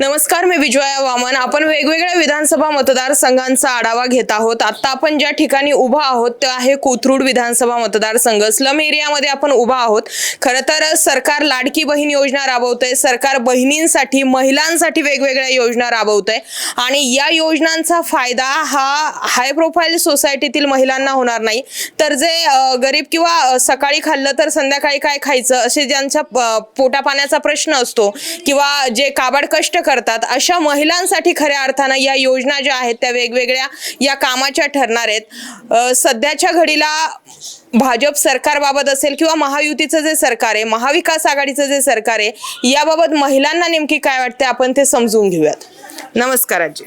नमस्कार मी विजया वामन. आपण वेगवेगळ्या विधानसभा मतदारसंघांचा आढावा घेत आहोत. आता आपण ज्या ठिकाणी उभा आहोत ते आहे कोथरूड विधानसभा मतदारसंघ. स्लम एरियामध्ये आपण उभा आहोत. खरं तर सरकार लाडकी बहीण योजना राबवतंय. सरकार बहिणींसाठी महिलांसाठी वेगवेगळ्या योजना राबवतंय. आणि या योजनांचा फायदा हा हाय प्रोफाईल सोसायटीतील महिलांना होणार नाही. तर जे गरीब किंवा सकाळी खाल्लं तर संध्याकाळी काय खायचं? असे ज्यांच्या पोटापाण्याचा प्रश्न असतो किंवा जे काबाड कष्ट करतात अशा महिलांसाठी खऱ्या अर्थानं या योजना ज्या आहेत त्या वेगवेगळ्या या कामाच्या ठरणार आहेत. सध्याच्या घडीला भाजप सरकारबाबत असेल किंवा महायुतीचं जे सरकार आहे महाविकास आघाडीचं जे सरकार आहे याबाबत महिलांना नेमकी काय वाटते आपण ते समजून घेऊयात. नमस्कार आजी.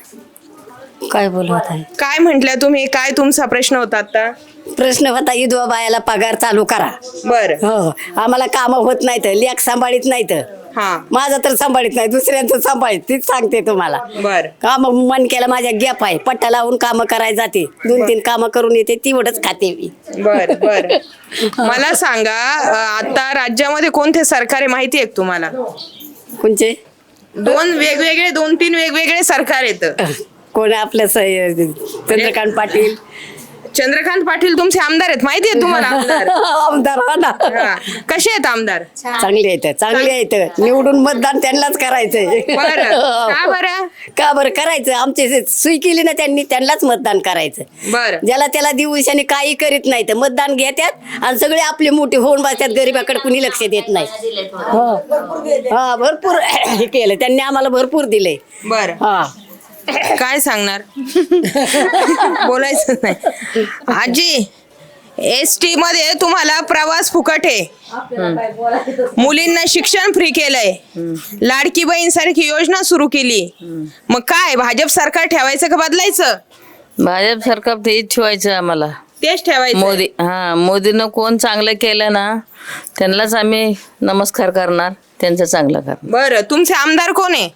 काय बोलत आहे काय म्हटल्या तुम्ही? काय तुमचा प्रश्न होता आता? प्रश्न होता विधवा बायाला पगार चालू करा. बर. हो आम्हाला काम होत नाहीत लेख सांभाळीत नाहीत. हा. माझं तर सांभाळीत नाही दुसऱ्यांचं सांभाळीत तीच सांगते तुम्हाला. बर. काम मन केलं माझ्या गॅप आहे पट्टा लावून काम करायला जाते. दोन तीन कामं करून येते तेवढंच खाते मी. बर बर. मला सांगा अ, आता राज्यामध्ये कोणते सरकार आहे माहिती आहे का तुम्हाला? कोणचे? दोन वेगवेगळे दोन तीन वेगवेगळे सरकार येतं कोण आपलं स- चंद्रकांत पाटील? चंद्रकांत पाटील तुमचे आमदार आहेत माहिती आहे तुम्हाला? आमदार आमदार हो ना. हा. कसे आहेत आमदार? चांगले आहेत चांगले आहेत. निवडून मतदान त्यांनाच करायचंय. बर. का बरं? का बरं? करायचं आमचे जे सुई केली ना त्यांनी त्यांनाच मतदान करायचं बर. ज्याला त्याला दिवसाने काही करीत नाही तर मतदान घेतात आणि सगळे आपले मोठे होऊन बसतात गरीबाकडे कुणी लक्ष देत नाही. हो. हा भरपूर हे केलं. त्यांनी आम्हाला भरपूर दिले. बर. हा. काय सांगणार? बोलायचं नाही. आजी एस टी मध्ये तुम्हाला प्रवास फुकट आहे. मुलींना शिक्षण फ्री केलंय. लाडकी बहीण सारखी योजना सुरू केली. मग काय भाजप सरकार ठेवायचं का बदलायचं? भाजप सरकार तेच ठेवायचं आम्हाला. तेच ठेवायचं? मोदी हा मोदीनं कोण चांगलं केलं ना त्यांनाच आम्ही नमस्कार करणार त्यांचं चांगलं करणार. बरं तुमचे आमदार कोण आहे?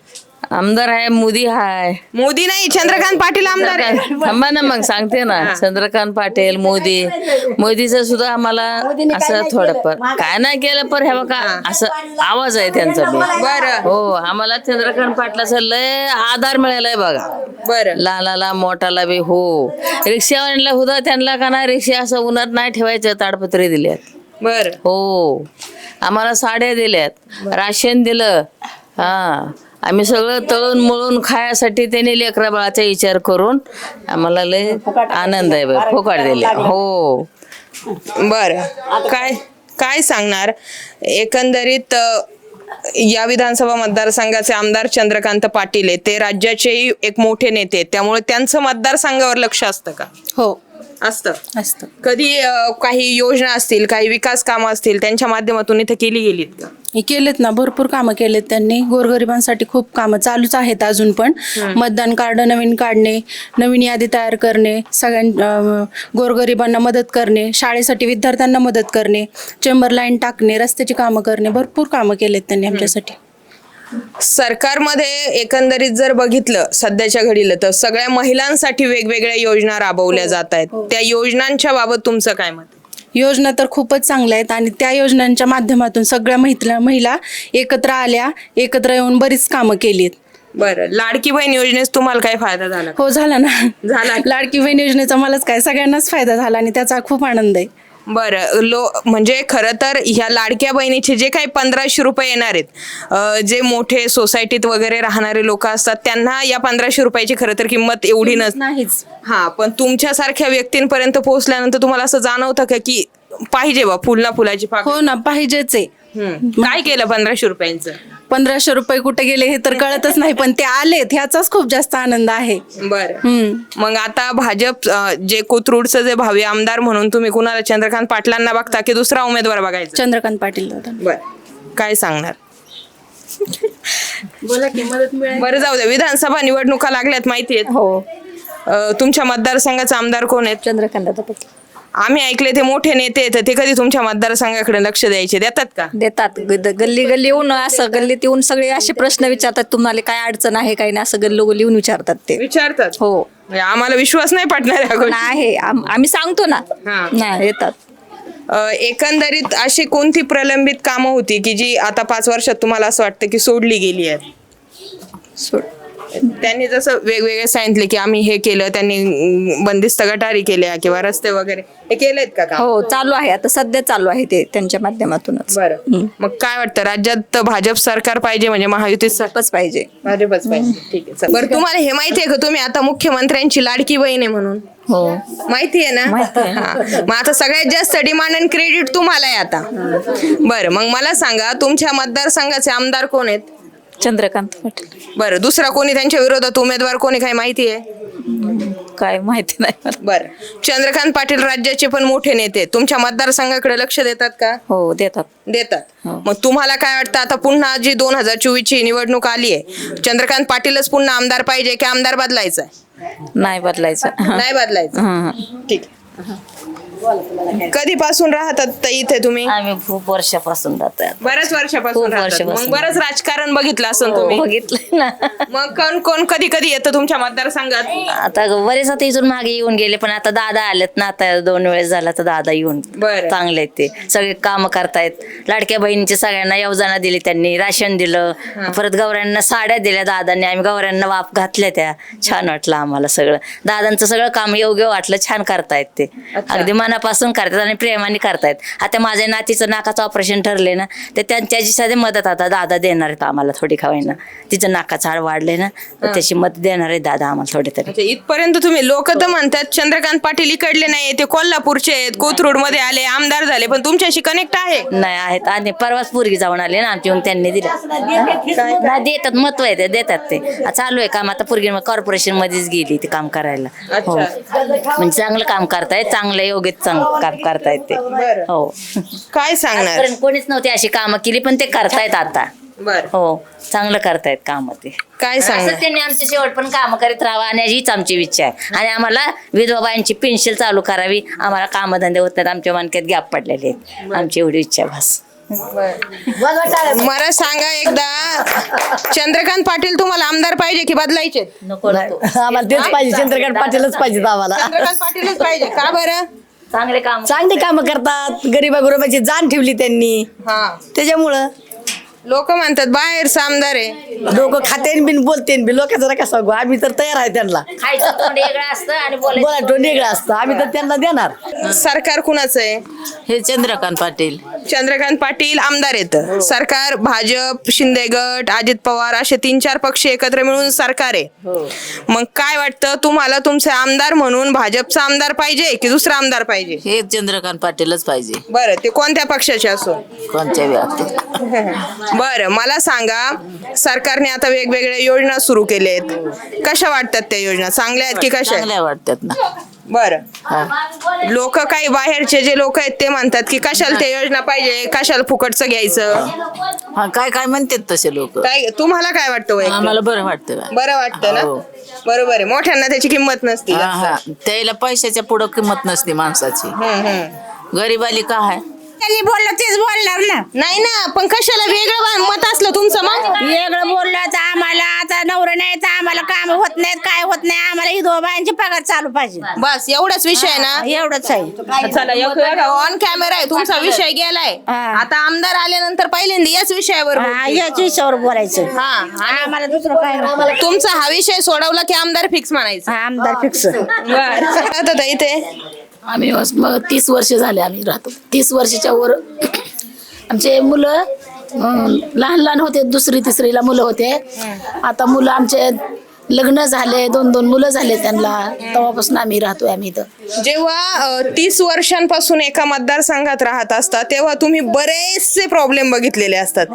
आमदार आहे मोदी हाय. मोदी नाही चंद्रकांत पाटील आमदार आहे. थांबा ना मग सांगते ना. चंद्रकांत पाटील मोदी. मोदीचं सुद्धा आम्हाला असं थोडंफार काय नाही केलं पण हे बघा असं आवाज आहे त्यांचा बरं. हो आम्हाला चंद्रकांत पाटलाचा लय आधार मिळालाय बघा. बरं. लहानाला मोठाला बी हो. रिक्षावाल्यांना सुद्धा त्यांना का नाही रिक्षा असं उन्हात नाही ठेवायचं ताडपत्री दिल्यात. बरं. हो. आम्हाला साड्या दिल्यात. राशन दिलं. हा. आम्ही सगळं तळून मळून खायासाठी त्यांनी लेकरा बाळाचा विचार करून आम्हाला लय आनंद आहे बरं. फोकाट दिले. हो. बर. काय काय सांगणार? एकंदरीत अ, या विधानसभा मतदारसंघाचे आमदार चंद्रकांत पाटील आहेत. ते राज्याचेही एक मोठे नेते आहेत. त्यामुळे त्यांचं मतदारसंघावर लक्ष असतं का? हो. असतं. असतं. कधी अ, काही योजना असतील काही विकास कामं असतील त्यांच्या माध्यमातून इथे केली गेलीत का? हे केलेत ना भरपूर कामं केलेत त्यांनी. गोरगरिबांसाठी खूप कामं चालूच आहेत अजून पण. मतदान कार्ड नवीन काढणे नवीन यादी तयार करणे सगळ्यां अं, गोरगरिबांना मदत करणे शाळेसाठी विद्यार्थ्यांना मदत करणे चेंबर लाईन टाकणे रस्त्याची कामं करणे भरपूर कामं केलेत त्यांनी आमच्यासाठी. सरकारमध्ये एकंदरीत जर बघितलं सध्याच्या घडीला तर सगळ्या महिलांसाठी वेगवेगळ्या योजना राबवल्या जात आहेत. त्या योजनांच्या बाबत तुमचं काय मत आहे? योजना तर खूपच चांगल्या आहेत आणि त्या योजनांच्या माध्यमातून सगळ्या महिला महिला एकत्र आल्या एकत्र येऊन बरीच कामं केली आहेत बरं लाडकी बहीण योजनेस तुम्हाला काय फायदा झाला? हो झाला ना. झाला. लाडकी बहीण योजनेचा मलाच काय सगळ्यांनाच फायदा झाला आणि त्याचा खूप आनंद आहे. बरं लो म्हणजे खरं तर ह्या लाडक्या बहिणीचे जे काही पंधराशे रुपये येणार आहेत अं, जे मोठे सोसायटीत वगैरे राहणारे लोक असतात त्यांना या पंधराशे रुपयाची खरं तर किंमत एवढी नसते नाहीच. हा पण तुमच्यासारख्या व्यक्तींपर्यंत पोहोचल्यानंतर तुम्हाला असं जाणवतं का की पाहिजे बा फुल ना फुलाची पाकळी? हो ना पाहिजेच आहे. काय केलं पंधराशे रुपयांचं? पंधराशे रुपये कुठे गेले हे तर कळतच नाही पण ते आलेत ह्याचाच खूप जास्त आनंद आहे. बरं. मग आता भाजप अं, जे कोथरूडचं जे भावी आमदार म्हणून तुम्ही कुणाला चंद्रकांत पाटलांना बघता की दुसरा उमेदवार बघायचा? चंद्रकांत पाटील होता बर. काय सांगणार? बोला की मदत मिळेल. बरं जाऊ दे विधानसभा निवडणुका लागल्यात माहिती आहेत. हो. तुमच्या मतदारसंघाचा आमदार कोण आहेत? चंद्रकांत आम्ही ऐकले ते मोठे नेते आहेत ते कधी तुमच्या मतदारसंघाकडे लक्ष द्यायचे? देतात का? देतात. ग- गल्ली गल्ली येऊन असं गल्लीत येऊन सगळे असे प्रश्न विचारतात तुम्हाला काय अडचण आहे काही नाही असं गल्लो गल्ली येऊन विचारतात ते. विचारतात? हो. म्हणजे आम्हाला विश्वास नाही पटणार या गोष्टी. नाही आम- आम्ही सांगतो ना. हा. नाही येतात. अं, एकंदरीत अशी कोणती प्रलंबित कामं होती की जी आता पाच वर्षात तुम्हाला असं वाटतं की सोडली गेली आहेत? सोड त्यांनी जसं वेगवेगळे सांगितले की आम्ही हे केलं त्यांनी बंदिस्त गटारी केल्या किंवा रस्ते वगैरे हे केलेत का काम? हो चालू आहे. आता सध्या चालू आहे ते त्यांच्या माध्यमातूनच. बरं. मग काय वाटतं? राज्यात भाजप सरकार पाहिजे म्हणजे महायुतीत सरकार पाहिजे. भाजपच पाहिजे. ठीक आहे चला. बरं तुम्हाला हे माहिती आहे का? तुम्ही आता मुख्यमंत्र्यांची लाडकी बहीण आहे म्हणून. हो. माहिती आहे ना? हा. मग आता सगळ्यात जास्त डिमांड आणि क्रेडिट तुम्हाला आहे आता. बरं मग मला सांगा तुमच्या मतदारसंघाचे आमदार कोण आहेत? चंद्रकांत पाटील. बरं दुसरा कोणी त्यांच्या विरोधात उमेदवार कोणी काही माहिती आहे? काय माहिती नाही मला. बरं. चंद्रकांत पाटील राज्याचे पण मोठे नेते. आहेत. तुमच्या मतदारसंघाकडे लक्ष देतात का? हो देतात. देतात. मग तुम्हाला काय वाटतं? आता पुन्हा जी दोन हजार चोवीस ची निवडणूक आली आहे चंद्रकांत पाटीलच पुन्हा आमदार पाहिजे की आमदार बदलायचा? नाही बदलायचं. नाही बदलायचं. हं. ठीक कधीपासून राहतात इथे तुम्ही? आम्ही खूप वर्षापासून राहतोय बऱ्याच वर्षापासून खूप राहतात. मग वर्षापासून. बरंच राजकारण बघितलं असं हो, तुम्ही. बघितलंय ना. मग कोण कोण कधी कधी येतं तुमच्या मतदारसंघात? आता बरेच आता इथून मागे येऊन गेले पण आता दादा आलेत ना आता दोन वेळेस झाला तर दादा येऊन. बरं. चांगले आहेत ते. सगळे काम करतायत. लाडक्या बहिणीचे सगळ्यांना योजना दिली त्यांनी राशन दिलं. परत गौऱ्यांना साड्या दिल्या दादांनी. आम्ही गौऱ्यांना वाप घातल्या त्या. छान वाटलं आम्हाला सगळं. दादांचं सगळं काम योग्य वाटलं छान करतायत ते. अगदी मनापासून करतात आणि प्रेमाने करतायत. आता माझ्या नातीचं नाकाचं ऑपरेशन ठरले ना तर त्या- त्याची साधी मदत आता दादा देणार आहेत आम्हाला थोडी खावायना तिचं नाकाचं हाड वाढले ना तर त्याची मदत देणार आहेत दादा आम्हाला थोडी तरी अच्छा, इथपर्यंत तुम्ही लोक तर म्हणतात चंद्रकांत पाटील इकडले नाही ते कोल्हापूरचे आहेत कोथरूडमध्ये आले आमदार झाले पण तुमच्याशी कनेक्ट आहे. नाही आहेत. आणि परवाच पोरगी जाऊन आले ना आमची मग त्यांनी नाही देतात महत्त्व आहे ते देतात ते. आ, चालू आहे काम. आता पोरगी कॉर्पोरेशन मध्येच गेली ते काम करायला. हो. म्हणजे चांगलं काम करतायत चांगलं योग्य काम करतायत ते. हो. काय सांगणार? कारण कोणीच नव्हती अशी कामं केली पण ते करतायत आता. बर. हो चांगलं करतायत काम ते. काय सांगणार? असं त्यांनी आमच्या शेवट पण काम करीत राहावं आणि हीच आमची इच्छा आहे. आणि आम्हाला विधवाबाईंची पेन्शन चालू करावी आम्हाला कामधंदे होत नाहीत आमच्या मनक्यात गॅप पडलेले आहेत. आमची एवढी इच्छा आहे बस. मला सांगा एकदा चंद्रकांत पाटील तुम्हाला आमदार पाहिजे की बदलायचे? नको नको. आम्हाला तेच पाहिजे चंद्रकांत पाटीलच पाहिजेत आम्हाला. चंद्रकांत पाटीलच पाहिजे. का बरं? चांगले काम चांगली कामं करतात. गरीबा गुरुबाची जाण ठेवली त्यांनी. हा. त्याच्यामुळं लोक म्हणतात बाहेरचा आमदार आहे. लोक खाते बिन बोलते बी. लोकांचं नका सांगू? आम्ही तर तयार आहे त्यांना. खायचं तोंड वेगळं असतं आणि बोलायचं तो वेगळं असतं. आम्ही तर त्यांना देणार. सरकार कुणाचं आहे? हे चंद्रकांत पाटील. चंद्रकांत पाटील आमदार येतं सरकार भाजप शिंदे गट अजित पवार असे तीन चार पक्ष एकत्र मिळून सरकार आहे. मग काय वाटतं? तुम्हाला तुमचे आमदार म्हणून भाजपचा आमदार पाहिजे की दुसरा आमदार पाहिजे? हे चंद्रकांत पाटीलच पाहिजे. बरं ते कोणत्या पक्षाचे असो? कोणत्या बरं मला सांगा सरकारने आता वेगवेगळ्या योजना सुरू केल्या आहेत कशा वाटतात त्या योजना? चांगल्या आहेत की कशा आहेत? चांगल्या वाटतात ना. बरं. लोक काही बाहेरचे जे लोक आहेत ते म्हणतात की कशाला त्या योजना पाहिजे कशाला फुकटचं घ्यायचं? हा काय काय म्हणतात तसे लोक. काय तुम्हाला काय वाटतं वैयक्तिक? आम्हाला बरं वाटतं बा. बरं वाटतं ना? हो. बरोबर आहे. मोठ्यांना त्याची किंमत नसते. हा हा. त्याला पैशाच्या पुढं किंमत नसते माणसाची. हम्म, हम्म. गरीबाली का आहे त्यांनी बोललं तेच बोलणार ना. नाही ना पण कशाला? वेगळं वा- मत असलं तुमचं मग. वेगळं बोललं तर आम्हाला आता नवरं नाही तर आम्हाला काम होत नाहीत काय होत नाही. आम्हाला ही दोघांची पगार चालू पाहिजे. बस एवढाच विषय आहे ना? एवढंच आहे. चला ऑन कॅमेरा आहे तुमचा विषय गेलाय. हा. आता आमदार आल्यानंतर पहिल्यांदा याच विषयावर हा. याच विषयावर बोलायचं. हा आणि आम्हाला दुसरं काय नको. तुमचा हा विषय सोडवला की आमदार फिक्स म्हणायचं. हा, आमदार फिक्स बरं. आता इथे आम्ही मग तीस वर्ष झाले आम्ही राहतो. तीस वर्षाच्या वर आमचे मुलं लहान लहान होते दुसरी तिसरीला मुलं होते. आता मुलं आमचे लग्न झाले दोन दोन मुलं झाले त्यांना. तेव्हापासून आम्ही राहतोय आम्ही इथं. जेव्हा तीस वर्षांपासून एका मतदारसंघात राहत असतात तेव्हा तुम्ही बरेचसे प्रॉब्लेम बघितलेले असतात.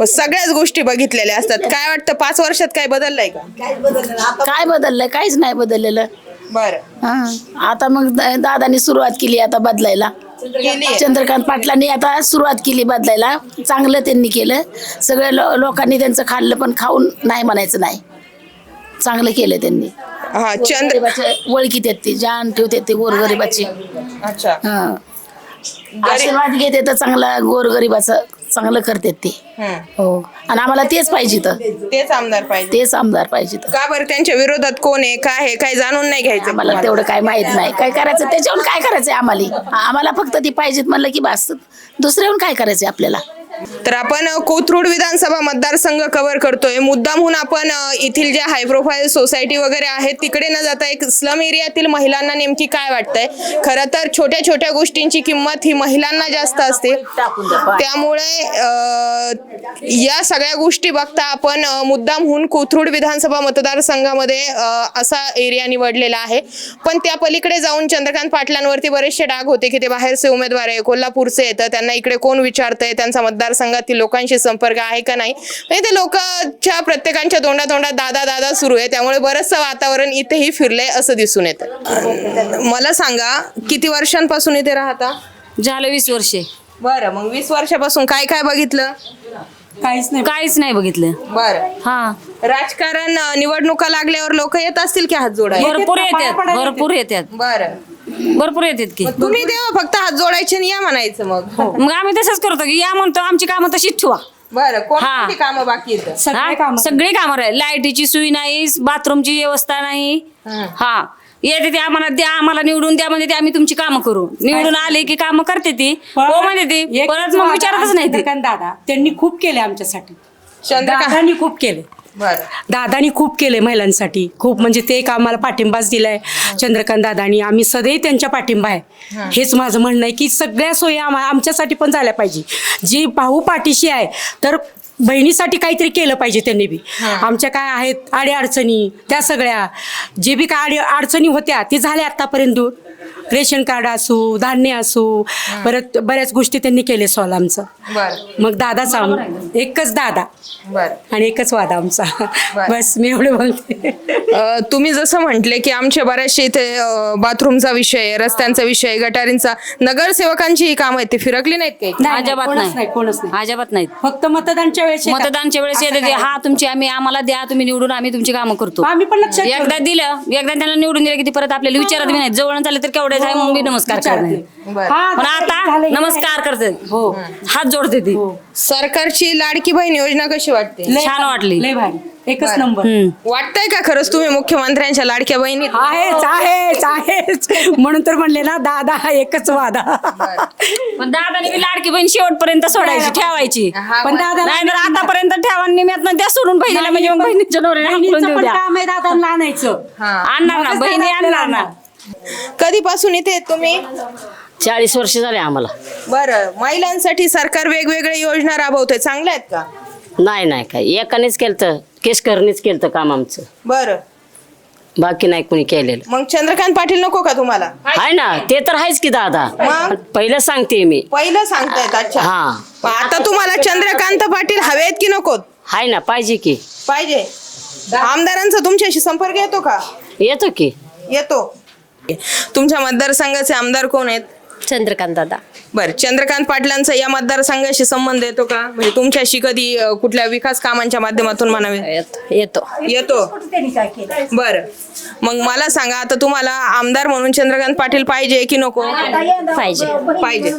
व सगळ्याच गोष्टी बघितलेल्या असतात. काय वाटतं पाच वर्षात काय बदललंय काय बदललंय? काहीच नाही बदललेलं. बरं. हा. आता मग दा- दादानी सुरुवात केली आता बदलायला. चंद्रकांत पाटलांनी आता सुरुवात केली बदलायला. चांगलं त्यांनी केलं. सगळ्या लो लोकांनी त्यांचं खाल्लं पण खाऊन नाही म्हणायचं नाही. चांगलं केलं त्यांनी. हा चंद्र गरीबाचे ओळखीत आहेत ते. जान ठेवते ते गोरगरिबाची. अच्छा. हा. आशीर्वाद घेते तर चांगला गोरगरिबाचं. चांगलं करतात ते. हो. आणि आम्हाला तेच पाहिजे तर. तेच आमदार पाहिजे. तेच आमदार पाहिजे तर. का बरं? त्यांच्या विरोधात कोण आहे? काय आहे? काय जाणून नाही घ्यायचं आम्हाला तेवढं काय माहीत नाही. काय करायचं? त्याच्याहून काय करायचंय आम्हाला? आम्हाला फक्त ती पाहिजेत म्हणलं की बस. दुसऱ्याहून काय करायचंय आपल्याला? तर आपण कोथरूड विधानसभा मतदारसंघ कव्हर करतोय. मुद्दामहून आपण येथील ज्या हाय प्रोफाईल सोसायटी वगैरे आहेत तिकडे न जाता एक स्लम एरियातील महिलांना नेमकी काय वाटतंय? खरं तर छोट्या छोट्या गोष्टींची किंमत ही महिलांना जास्त असते. त्यामुळे या सगळ्या गोष्टी बघता आपण मुद्दामहून कोथरूड विधानसभा मतदारसंघामध्ये असा एरिया निवडलेला आहे. पण त्या पलीकडे जाऊन चंद्रकांत पाटलांवरती बरेचसे डाग होते की ते बाहेरचे उमेदवार आहे कोल्हापूरचे येतं त्यांना इकडे कोण विचारतंय त्यांचा मतदार मतदारसंघातील लोकांशी संपर्क आहे का नाही? म्हणजे ते लोकांच्या प्रत्येकांच्या तोंडा तोंडात दादा दादा सुरू आहे. त्यामुळे बरंचसं वातावरण इथेही फिरलंय असं दिसून येतं. मला सांगा किती वर्षांपासून इथे राहता? झालं वीस वर्षे. बरं मग वीस वर्षापासून काय काय बघितलं? काहीच नाही. काहीच नाही बघितलं. बरं. हा. राजकारण निवडणुका लागल्यावर लोक येत असतील की हात जोडायला? भरपूर येतात भरपूर येतात. बरं. भरपूर येतात की. तुम्ही तेव्हा फक्त हात जोडायचे आणि या म्हणायचं मग. मग आम्ही तसंच करतो की या म्हणतो आमची कामं तशीच ठेवा. बरं हा. कोणती कामं बाकी येतं हा? सगळी कामं राहील. लाईटीची सोय नाही बाथरूमची व्यवस्था नाही. हा. येते ते आम्हाला द्या आम्हाला निवडून द्या म्हणजे ते आम्ही तुमची कामं करू. निवडून आले की कामं करते ती. हो म्हणते ती. एक परत मग विचारतच नाही ती. चंद्रकांत दादा त्यांनी खूप केले आमच्यासाठी. चंद्रकांत दादानी खूप केले. दादानी खूप केले महिलांसाठी. खूप म्हणजे ते एक आम्हाला पाठिंबाच दिलाय. चंद्रकांत दादानी आम्ही सदैव त्यांच्या पाठिंबा आहे. हेच माझं म्हणणं आहे की सगळ्या सोयी आम्हा आमच्यासाठी पण झाल्या पाहिजे. जी भाऊ पाठीशी आहे तर बहिणीसाठी काहीतरी केलं पाहिजे त्यांनी बी. आमच्या काय आहेत आडी अडचणी त्या सगळ्या. जे बी काय आडी अडचणी होत्या ते झाल्या आतापर्यंत दूर. रेशन कार्ड असू धान्य असू परत बऱ्याच गोष्टी त्यांनी केले सॉल आमचं बरं. मग दादाच आम- एकच दादा. बरं. आणि एकच वादा आमचा. बस मी एवढे बोलते. अ, तुम्ही जसं म्हटले की आमच्या बऱ्याचशा इथे अ, बाथरूमचा विषय आहे, रस्त्यांचा विषय आहे, गटारींचा नगरसेवकांची ही कामं आहेत ती फिरकली नाहीत काही? नाही, अजिबात कोणच नाही. नाही कोणच नाही. अजिबात नाही. फक्त मतदानच्या वेळेस येतात. मतदानच्या वेळेस असं येते ते? हा तुमची आम्ही आम्हाला द्या तुम्ही निवडून आम्ही तुमची कामं करतो. आम्ही पण लक्षात. एकदा दिलं एकदा त्यांना निवडून दिलं की ती परत आपल्याला विचारत बी नाही जवळ झाले तर केवढे आहे मग मी नमस्कार बरं. हा, पण आता झालं, हे नमस्कार करते. हो. हात जोडते ती. सरकारची लाडकी बहीण योजना कशी वाटते? लय छान भारी, वाटली. लय भारी. एकच नंबर. वाटतंय का खरंच तुम्ही मुख्यमंत्र्यांच्या लाडक्या बहिणी आहेच आहेच आहेच. म्हणून तर म्हणले ना दादा हा एकच वादा. पण दादाने बी लाडकी बहीण शेवटपर्यंत सोडायची ठेवायची. पण दादा नाही तर आतापर्यंत ठेवा निम्यात द्या सोडून बहिणीला म्हणजे मग बहिणीच्या हाकलून देऊ द्या काम आहे दादांना आणायचं. आणणार ना बहिणी आणणार ना. कधीपासून इथे आहेत तुम्ही? चाळीस वर्ष झाले आम्हाला. बरं महिलांसाठी सरकार वेगवेगळ्या योजना राबवतंय. चांगल्या आहेत का? नाही नाही काय एकानेच केलं तर केसकरनीच केलं तर काम आमचं. बरं. बाकी नाही कुणी केलेलं. मग चंद्रकांत पाटील नको का तुम्हाला? आहे ना ते तर आहेच की दादा. मग? पहिलं सांगते मी. पहिलं सांगतायत अच्छा. हा. मग आता तुम्हाला चंद्रकांत पाटील हवेत की नकोत? आहे ना पाहिजे की. पाहिजे. आमदारांचा तुमच्याशी संपर्क येतो का? येतो की. येतो. तुमच्या मतदारसंघाचे आमदार कोण आहेत? चंद्रकांत दादा. बर चंद्रकांत पाटलांचा या मतदारसंघाशी संबंध येतो का? म्हणजे तुमच्याशी कधी अ, कुठल्या विकास कामांच्या माध्यमातून म्हणावे? येतो येतो. बर. मग मला सांगा आता तुम्हाला आमदार म्हणून चंद्रकांत पाटील पाहिजे की नको? पाहिजे. पाहिजे.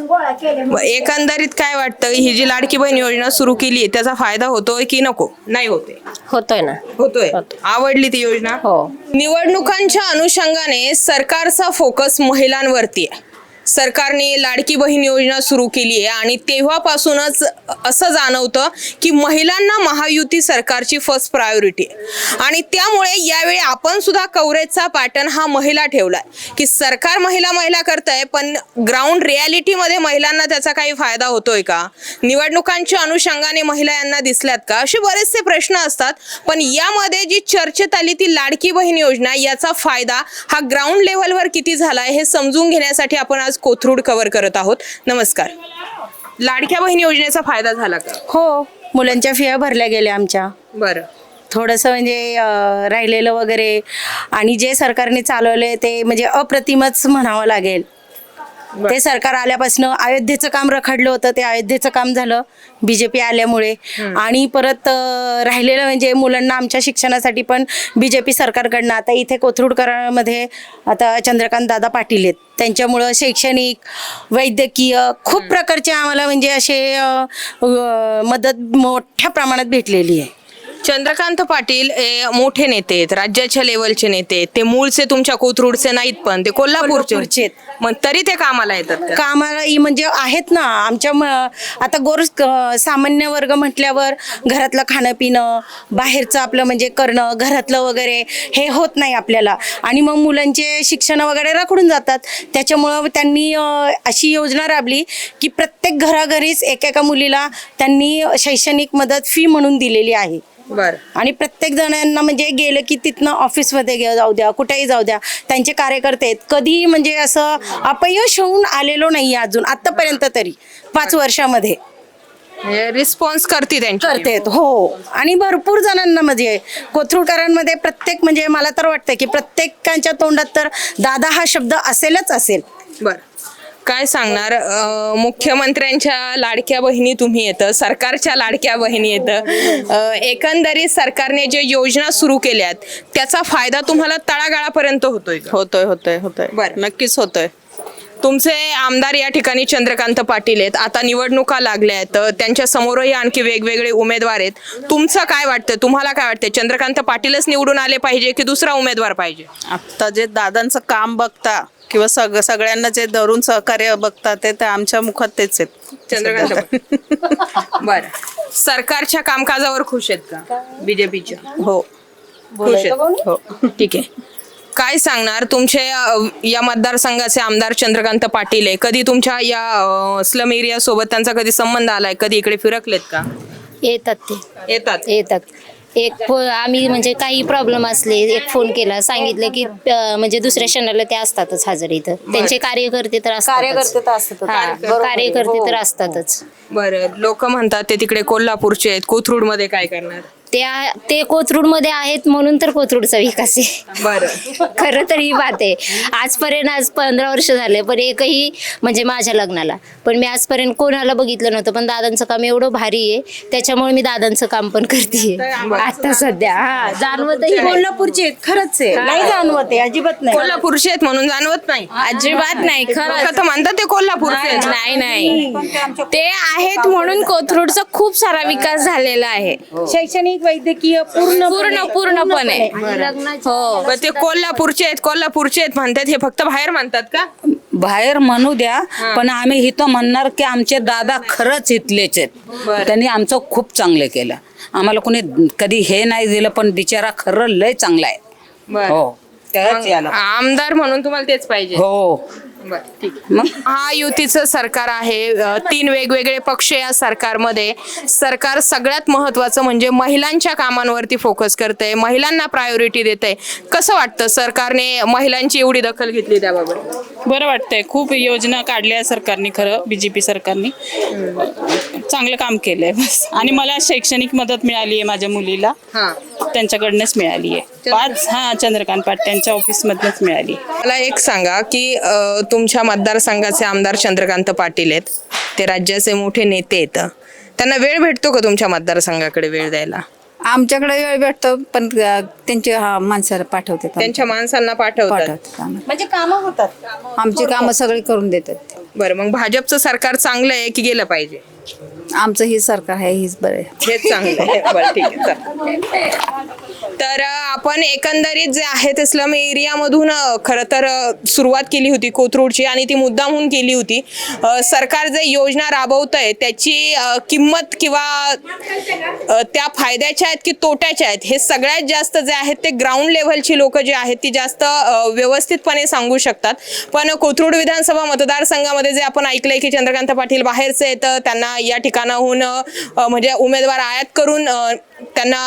मग एकंदरीत काय वाटतं? ही जी लाडकी बहीण योजना सुरू केली त्याचा फायदा होतोय की नको? नाही होते. होतोय ना. होतोय. आवडली ती योजना? हो. निवडणुकांच्या अनुषंगाने सरकारचा फोकस महिलांवरती आहे. सरकारने लाडकी बहीण योजना सुरू केली आहे आणि तेव्हापासूनच असं जाणवतं की महिलांना महायुती सरकारची फर्स्ट प्रायोरिटी आहे. आणि त्यामुळे यावेळी आपण सुद्धा कव्हरेजचा पॅटर्न हा महिला ठेवलाय की सरकार महिला महिला करतंय पण ग्राउंड रियालिटीमध्ये महिलांना त्याचा काही फायदा होतोय का? निवडणुकांच्या अनुषंगाने महिला यांना दिसल्यात का? असे बरेचसे प्रश्न असतात पण यामध्ये जी चर्चेत आली ती लाडकी बहीण योजना याचा फायदा हा ग्राउंड लेव्हलवर किती झालाय हे समजून घेण्यासाठी आपण आज कोथरूड कव्हर करत आहोत. नमस्कार. लाडक्या बहीण योजनेचा फायदा झाला का? हो मुलांच्या फिया भरल्या गेल्या आमच्या. बरं. थोडंसं म्हणजे अं, राहिलेलं वगैरे आणि जे सरकारने चालवले ते म्हणजे अप्रतिमच म्हणावं लागेल. ते सरकार आल्यापासून अयोध्येचं काम रखडलं होतं ते अयोध्येचं काम झालं बीजेपी आल्यामुळे. आणि परत राहिलेलं म्हणजे मुलांना आमच्या शिक्षणासाठी पण बीजेपी सरकारकडनं आता इथे कोथरूडकरांमध्ये आता चंद्रकांत दादा पाटील आहेत. त्यांच्यामुळं शैक्षणिक वैद्यकीय खूप प्रकारचे आम्हाला म्हणजे असे मदत मोठ्या प्रमाणात भेटलेली आहे. चंद्रकांत पाटील हे मोठे नेते आहेत राज्याच्या लेवलचे नेते आहेत. ते मूळचे तुमच्या कोथरूडचे नाहीत पण ते कोल्हापूरचे. मग तरी ते कामाला येतात का? कामाला ही म्हणजे आहेत ना आमच्या म- आता गोर सामान्य वर्ग म्हटल्यावर घरातलं खाणं पिणं बाहेरचं आपलं म्हणजे करणं घरातलं वगैरे हे होत नाही आपल्याला. आणि मग मुलांचे शिक्षण वगैरे रखडून जातात. त्याच्यामुळं त्यांनी अं, अशी योजना राबली की प्रत्येक घराघरीच एकेका मुलीला त्यांनी शैक्षणिक मदत फी म्हणून दिलेली आहे. बरं. आणि प्रत्येक जणांना म्हणजे गेलं की तिथनं ऑफिसमध्ये जाऊ द्या कुठेही जाऊ द्या त्यांचे कार्यकर्ते आहेत. कधी म्हणजे असं अपयश होऊन आलेलो नाही अजून आतापर्यंत तरी पाच वर्षामध्ये. रिस्पॉन्स करते त्यांची. करतेत हो. आणि भरपूर जणांना म्हणजे कोथरूडकरांमध्ये प्रत्येक म्हणजे मला तर वाटतं की प्रत्येकाच्या तोंडात तर दादा हा शब्द असेलच असेल. बर. काय सांगणार? अं, मुख्यमंत्र्यांच्या लाडक्या बहिणी तुम्ही येतं सरकारच्या लाडक्या बहिणी येतं. अं, एकंदरीत सरकारने जे योजना सुरू केल्यात त्याचा फायदा तुम्हाला तळागाळापर्यंत होतोय का? होतोय होतोय होतोय. बरं. नक्कीच होतोय. तुमचे आमदार या ठिकाणी चंद्रकांत पाटील आहेत. आता निवडणुका लागल्या आहेत त्यांच्या समोरही आणखी वेगवेगळे उमेदवार आहेत. तुमचं काय वाटतं तुम्हाला काय वाटतं चंद्रकांत पाटीलच निवडून आले पाहिजे की दुसरा उमेदवार पाहिजे? आता जे दादांचं काम बघता किंवा सग सगळ्यांना जे धरून सहकार्य बघता ते ते आमच्या मुखात तेच आहेत. चंद्रकांत बर. सरकारच्या कामकाजावर खुश आहेत का? बीजेपीच्या हो. खुश आहेत. हो. ठीक आहे. काय सांगणार? तुमचे अ, या मतदारसंघाचे आमदार चंद्रकांत पाटील आहे. कधी तुमच्या या स्लम एरिया सोबत त्यांचा कधी संबंध आलाय? कधी इकडे फिरकलेत का? येतात ते. येतात. येतात. एक फो आम्ही म्हणजे काही प्रॉब्लेम असले एक फोन केला सांगितलं की अं, म्हणजे दुसऱ्या क्षणाला ते असतातच हजर इथं. त्यांचे कार्यकर्ते तर असतातच. कार्यकर्ते तर. हा, कार्यकर्ते तर असतातच. बरं लोक म्हणतात ते तिकडे कोल्हापूरचे आहेत कोथरूडमध्ये काय करणार? ते आ- ते कोथरूडमध्ये आहेत म्हणून तर कोथरूडचा विकास आहे. बरं. खरं तर ही बात आहे. आजपर्यंत आज पंधरा वर्ष झाले पण एकही म्हणजे माझ्या लग्नाला पण मी आजपर्यंत कोणाला बघितलं नव्हतं पण दादांचं काम एवढं भारी आहे त्याच्यामुळे मी दादांचं काम पण करते. आता सध्या हा जाणवतही कोल्हापूरचे आहेत. खरंच आहे. नाही जाणवत आहे अजिबात नाही. कोल्हापूरचे आहेत म्हणून जाणवत नाही. अजिबात नाही खरं तर म्हणतात ते कोल्हापूरचे आहेत. नाही नाही ते आहेत म्हणून कोथरूडचा खूप सारा विकास झालेला आहे. शैक्षणिक वैद्यकीय पूर्ण पूर्ण पूर्णपणे. हो. पण ते कोल्हापूरचे आहेत कोल्हापूरचे आहेत म्हणतात हे फक्त बाहेर म्हणतात का? बाहेर म्हणू द्या पण आम्ही इथं म्हणणार की आमचे दादा खरंच इथलेच आहेत. त्यांनी आमचं खूप चांगलं केलं. आम्हाला कोणी कधी हे नाही दिलं पण बिचारा खरं लय चांगला आहे. बरं. हो त्याच याला. आमदार म्हणून तुम्हाला तेच पाहिजे. हो. बरं, ठीक आहे. हा युतीचं सरकार आहे अ, तीन वेगवेगळे पक्ष या सरकारमध्ये. सरकार सगळ्यात महत्वाचं म्हणजे महिलांच्या कामांवरती फोकस करते महिलांना प्रायोरिटी देते कसं वाटतं सरकारने महिलांची एवढी दखल घेतली त्याबाबत? बरं वाटतंय. खूप योजना काढल्या सरकारने खरं बीजेपी सरकारने. चांगलं काम केलंय बस. आणि मला शैक्षणिक मदत मिळाली आहे माझ्या मुलीला. हा. त्यांच्याकडनंच मिळाली आहे पाच हा चंद्रकांत पाट त्यांच्या ऑफिसमधनंच मिळाली मला एक सांगा की अ, तुमच्या मतदारसंघाचे आमदार चंद्रकांत पाटील आहेत. ते राज्याचे मोठे नेते आहेत. त्यांना वेळ भेटतो का तुमच्या मतदारसंघाकडे वेळ द्यायला? आमच्याकडे वेळ भेटतो पण त्यांच्या हा माणसाला पाठवते त्यांच्या माणसांना पाठवतात? म्हणजे कामं होतात. आमची कामं सगळी करून देतात. बरं मग भाजपचं सरकार चांगलं आहे की गेलं पाहिजे? आमचं ही सरकार आहे हीच बरं आहे. हेच चांगलं आहे. बरं ठीक आहे चला. तर आपण एकंदरीत जे आहे ते स्लम एरियामधून खरं तर सुरुवात केली होती कोथरूडची आणि ती मुद्दामहून केली होती. सरकार जे योजना राबवत आहे त्याची किंमत किंवा त्या फायद्याच्या आहेत की तोट्याच्या आहेत हे सगळ्यात जास्त जे आहेत ते ग्राउंड लेव्हलची लोक जे आहेत ती जास्त व्यवस्थितपणे सांगू शकतात. पण कोथरूड विधानसभा मतदारसंघामध्ये जे आपण ऐकलंय की चंद्रकांत पाटील बाहेरचे आहेत त्यांना या ठिकाणाहून म्हणजे उमेदवार आयात करून त्यांना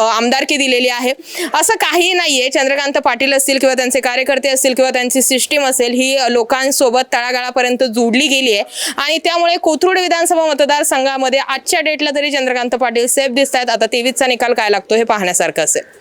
आमदारकी दिलेली आहे. असं काही आहे चंद्रकांत पाटील असतील किंवा त्यांचे कार्यकर्ते असतील किंवा त्यांची सिस्टीम असेल ही लोकांसोबत तळागाळापर्यंत जोडली गेली आहे. आणि त्यामुळे कोथरूड विधानसभा मतदारसंघामध्ये आजच्या डेटला तरी चंद्रकांत पाटील सेफ दिसत आहेत आता तेवीसचा निकाल काय लागतो हे पाहण्यासारखं असेल.